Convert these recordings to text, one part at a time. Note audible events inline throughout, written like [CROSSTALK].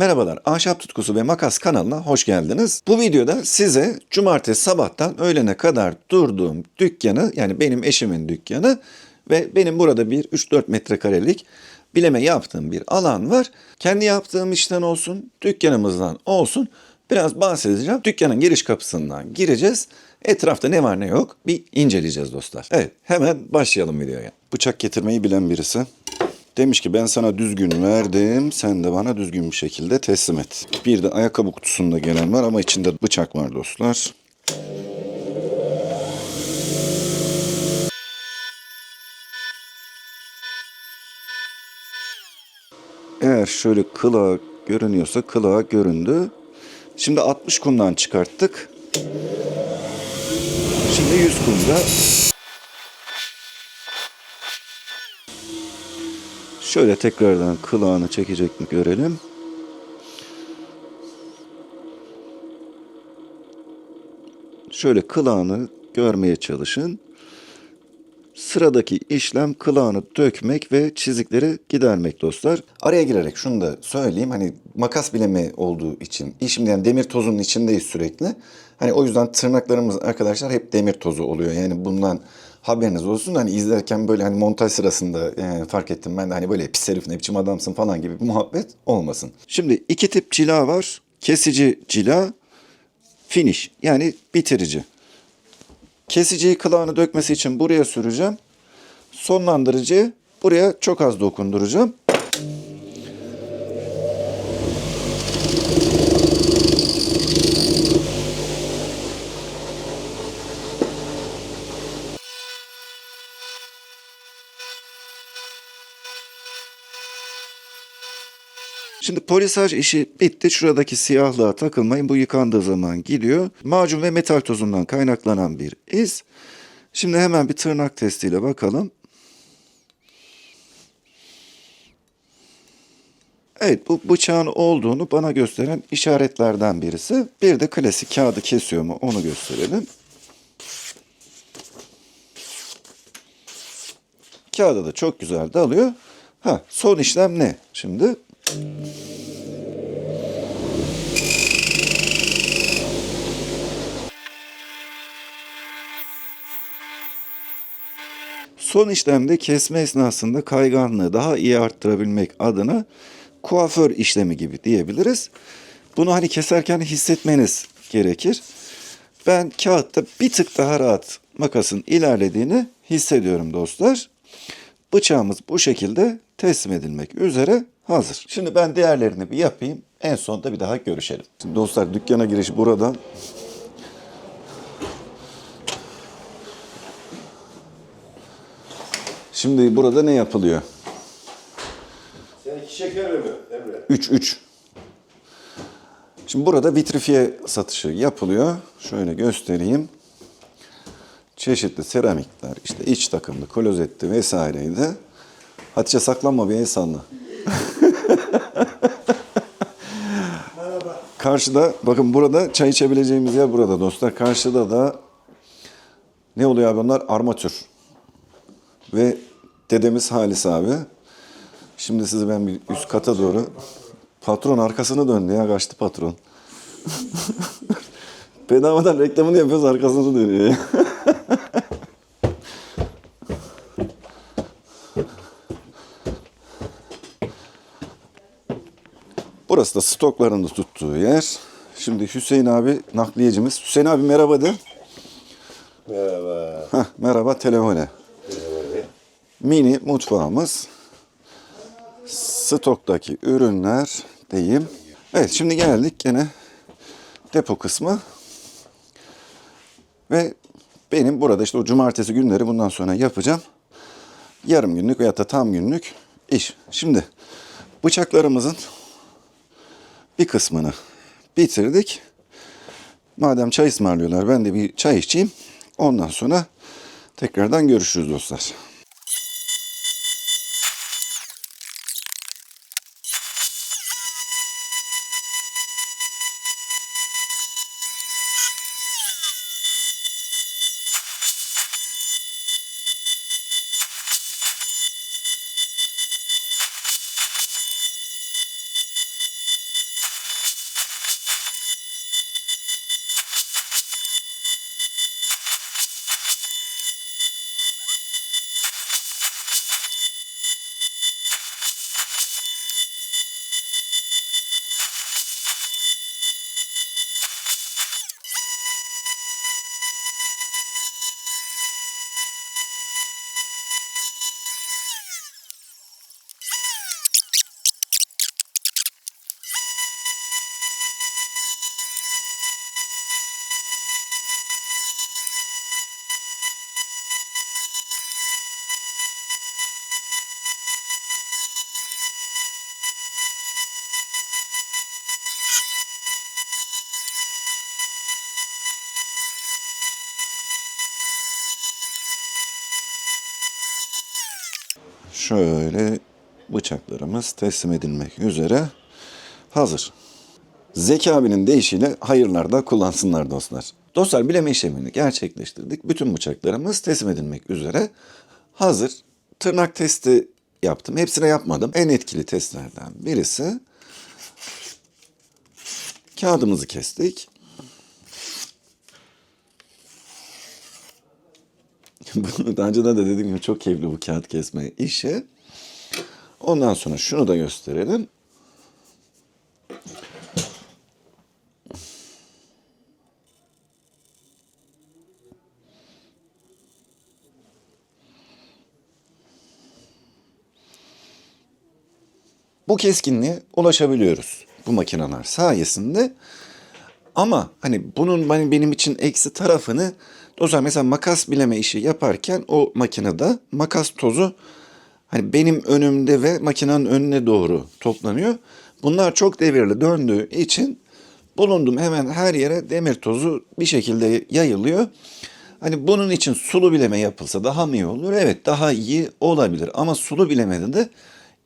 Merhabalar, Ahşap Tutkusu ve Makas kanalına hoş geldiniz. Bu videoda size cumartesi sabahtan öğlene kadar durduğum dükkanı, yani benim eşimin dükkanı ve benim burada bir 3-4 metrekarelik bileme yaptığım bir alan var. Kendi yaptığım işten olsun, dükkanımızdan olsun biraz bahsedeceğim. Dükkanın giriş kapısından gireceğiz. Etrafta ne var ne yok bir inceleyeceğiz dostlar. Evet, hemen başlayalım videoya. Bıçak getirmeyi bilen birisi. Demiş ki ben sana düzgün verdim, sen de bana düzgün bir şekilde teslim et. Bir de ayakkabı kutusunda gelen var ama içinde bıçak var dostlar. Eğer şöyle kılağı görünüyorsa kılağı göründü. Şimdi 60 kumdan çıkarttık. Şimdi 100 kumda Şöyle tekrardan kılağını çekecek mi görelim. Şöyle kılağını görmeye çalışın. Sıradaki işlem kılağını dökmek ve çizikleri gidermek dostlar. Araya girerek şunu da söyleyeyim. Hani makas bilemi olduğu için işimde yani demir tozunun içindeyiz sürekli. Hani o yüzden tırnaklarımız arkadaşlar hep demir tozu oluyor. Yani bundan haberiniz olsun. Hani izlerken böyle hani montaj sırasında e, fark ettim ben de hani böyle pis herif ne biçim adamsın falan gibi bir muhabbet olmasın. Şimdi iki tip cila var. Kesici cila, finish yani bitirici. Kesiciyi kılağını dökmesi için buraya süreceğim. Sonlandırıcıyı buraya çok az dokunduracağım. Şimdi polisaj işi bitti. Şuradaki siyahlığa takılmayın. Bu yıkandığı zaman gidiyor. Macun ve metal tozundan kaynaklanan bir iz. Şimdi hemen bir tırnak testiyle bakalım. Evet bu bıçağın olduğunu bana gösteren işaretlerden birisi. Bir de klasik kağıdı kesiyor mu onu gösterelim. Kağıda da çok güzel dalıyor. Ha son işlem ne? Şimdi Son işlemde kesme esnasında kayganlığı daha iyi arttırabilmek adına kuaför işlemi gibi diyebiliriz. Bunu hani keserken hissetmeniz gerekir. Ben kağıtta bir tık daha rahat makasın ilerlediğini hissediyorum dostlar. Bıçağımız bu şekilde teslim edilmek üzere hazır. Şimdi ben diğerlerini bir yapayım. En sonunda bir daha görüşelim. Şimdi dostlar dükkana giriş buradan. Şimdi burada ne yapılıyor? Sen iki şeker mi Emre? 3 3. Şimdi burada vitrifiye satışı yapılıyor. Şöyle göstereyim. Çeşitli seramikler, işte iç takımlı, klozetti vesaireydi. Hatice saklanma bir el salla. Karşıda, bakın burada çay içebileceğimiz yer burada dostlar. Karşıda da ne oluyor abi onlar? Armatür. Ve dedemiz Halis abi. Şimdi sizi ben bir üst kata doğru... Patron arkasını döndü ya kaçtı patron. [LAUGHS] Bedavadan reklamını yapıyoruz arkasını dönüyor ya. [LAUGHS] Burası da stoklarını tuttuğu yer. Şimdi Hüseyin abi nakliyecimiz. Hüseyin abi merhaba de. Merhaba. Heh, merhaba telefone. Mini mutfağımız. Stoktaki ürünler diyeyim. Evet şimdi geldik gene depo kısmı. Ve benim burada işte o cumartesi günleri bundan sonra yapacağım. Yarım günlük veya da tam günlük iş. Şimdi bıçaklarımızın bir kısmını bitirdik. Madem çay ısmarlıyorlar ben de bir çay içeyim. Ondan sonra tekrardan görüşürüz dostlar. Şöyle bıçaklarımız teslim edilmek üzere hazır. Zeki abinin deyişiyle hayırlarda kullansınlar dostlar. Dostlar bileme işlemini gerçekleştirdik. Bütün bıçaklarımız teslim edilmek üzere hazır. Tırnak testi yaptım. Hepsine yapmadım. En etkili testlerden birisi. Kağıdımızı kestik. [LAUGHS] Daha önceden de dediğim gibi çok keyifli bu kağıt kesme işi. Ondan sonra şunu da gösterelim. Bu keskinliğe ulaşabiliyoruz bu makineler sayesinde. Ama hani bunun hani benim için eksi tarafını dostlar mesela makas bileme işi yaparken o makinede makas tozu hani benim önümde ve makinenin önüne doğru toplanıyor. Bunlar çok devirli döndüğü için bulunduğum hemen her yere demir tozu bir şekilde yayılıyor. Hani bunun için sulu bileme yapılsa daha mı iyi olur? Evet daha iyi olabilir ama sulu bilemede de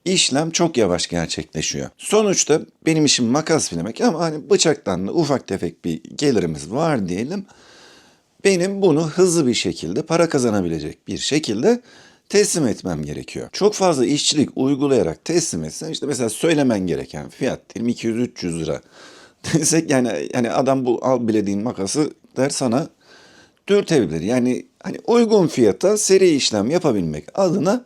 işlem çok yavaş gerçekleşiyor. Sonuçta benim işim makas bilemek ama hani bıçaktan da ufak tefek bir gelirimiz var diyelim. Benim bunu hızlı bir şekilde para kazanabilecek bir şekilde teslim etmem gerekiyor. Çok fazla işçilik uygulayarak teslim etsen işte mesela söylemen gereken fiyat diyelim 200-300 lira [LAUGHS] desek yani yani adam bu al bilediğin makası der sana dürtebilir. Yani hani uygun fiyata seri işlem yapabilmek adına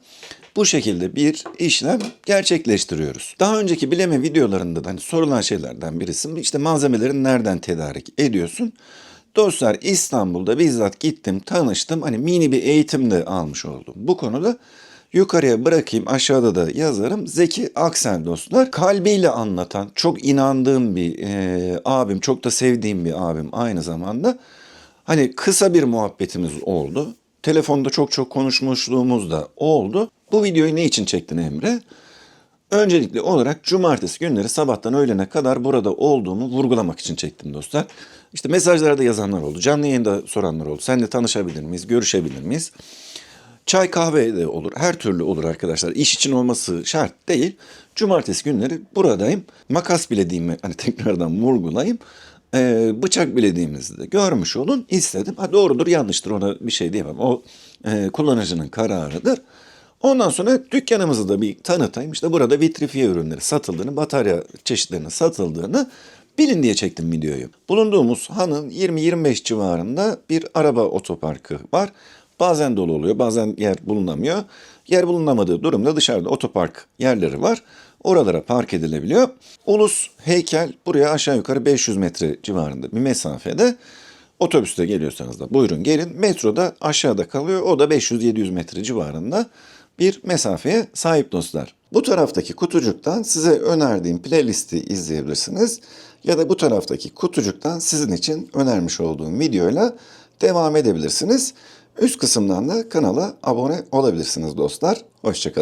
bu şekilde bir işlem gerçekleştiriyoruz. Daha önceki bileme videolarında da hani sorulan şeylerden birisi işte malzemelerin nereden tedarik ediyorsun? Dostlar İstanbul'da bizzat gittim, tanıştım. Hani mini bir eğitim de almış oldum. Bu konuda yukarıya bırakayım, aşağıda da yazarım. Zeki Aksel dostlar. Kalbiyle anlatan, çok inandığım bir e, abim, çok da sevdiğim bir abim aynı zamanda. Hani kısa bir muhabbetimiz oldu. Telefonda çok çok konuşmuşluğumuz da oldu. Bu videoyu ne için çektin Emre? Öncelikli olarak cumartesi günleri sabahtan öğlene kadar burada olduğumu vurgulamak için çektim dostlar. İşte mesajlarda yazanlar oldu, canlı yayında soranlar oldu. Seninle tanışabilir miyiz, görüşebilir miyiz? Çay kahve de olur, her türlü olur arkadaşlar. İş için olması şart değil. Cumartesi günleri buradayım. Makas bilediğimi hani tekrardan vurgulayayım. Ee, bıçak bilediğimizi de görmüş olun istedim. Ha, doğrudur yanlıştır ona bir şey diyemem. O e, kullanıcının kararıdır. Ondan sonra dükkanımızı da bir tanıtayım. İşte burada vitrifiye ürünleri satıldığını, batarya çeşitlerinin satıldığını bilin diye çektim videoyu. Bulunduğumuz hanın 20-25 civarında bir araba otoparkı var. Bazen dolu oluyor, bazen yer bulunamıyor. Yer bulunamadığı durumda dışarıda otopark yerleri var. Oralara park edilebiliyor. Ulus heykel buraya aşağı yukarı 500 metre civarında bir mesafede. Otobüste geliyorsanız da buyurun gelin. Metroda aşağıda kalıyor. O da 500-700 metre civarında bir mesafeye sahip dostlar. Bu taraftaki kutucuktan size önerdiğim playlisti izleyebilirsiniz. Ya da bu taraftaki kutucuktan sizin için önermiş olduğum videoyla devam edebilirsiniz. Üst kısımdan da kanala abone olabilirsiniz dostlar. Hoşçakalın.